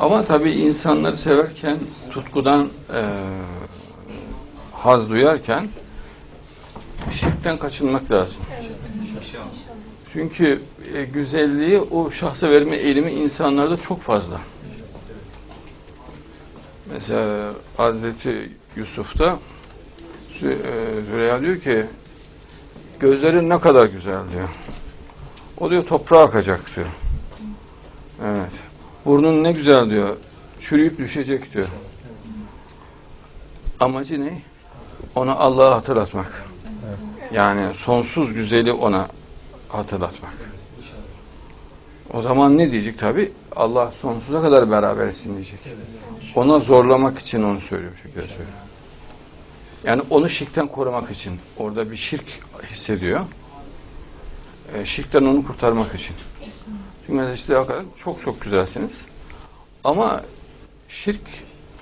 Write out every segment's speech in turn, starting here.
Ama tabii insanları severken tutkudan eee haz duyarken şirkten kaçınmak lazım. Çünkü e, güzelliği o şahsa verme eğilimi insanlarda çok fazla. Mesela Hazreti Yusuf'ta e, Züleyha diyor ki gözlerin ne kadar güzel diyor. O diyor toprağa akacak diyor. Evet. Burnun ne güzel diyor. Çürüyüp düşecek diyor. Amacı ne? Ona Allah'ı hatırlatmak. Yani sonsuz güzeli ona hatırlatmak. O zaman ne diyecek tabi? Allah sonsuza kadar beraber etsin diyecek. Ona zorlamak için onu söylüyor. şekilde söylüyor. Yani onu şirkten korumak için. Orada bir şirk hissediyor. E, şirkten onu kurtarmak için. İşte hakikaten çok çok güzelsiniz. Ama şirk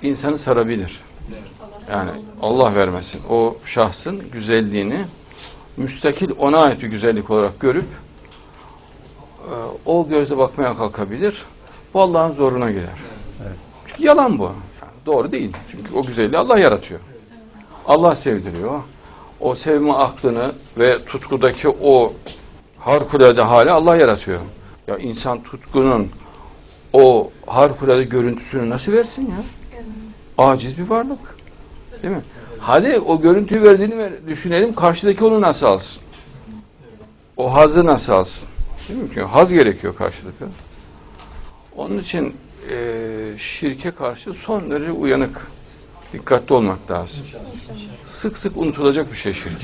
insanı sarabilir. Yani Allah vermesin. O şahsın güzelliğini müstakil ona ait bir güzellik olarak görüp e, o gözle bakmaya kalkabilir. Bu Allah'ın zoruna girer. Çünkü yalan bu. Yani doğru değil. Çünkü o güzelliği Allah yaratıyor. Allah sevdiriyor. O sevme aklını ve tutkudaki o harikulade hali Allah yaratıyor. Ya insan tutkunun o harikulade görüntüsünü nasıl versin ya? Aciz bir varlık. Değil mi? Hadi o görüntüyü verdiğini ver- düşünelim karşıdaki onu nasıl alsın? O hazı nasıl alsın? Değil mi? Çünkü haz gerekiyor karşılıklı. Onun için eee, şirke karşı son derece uyanık, dikkatli olmak lazım. Sık sık unutulacak bir şey şirk.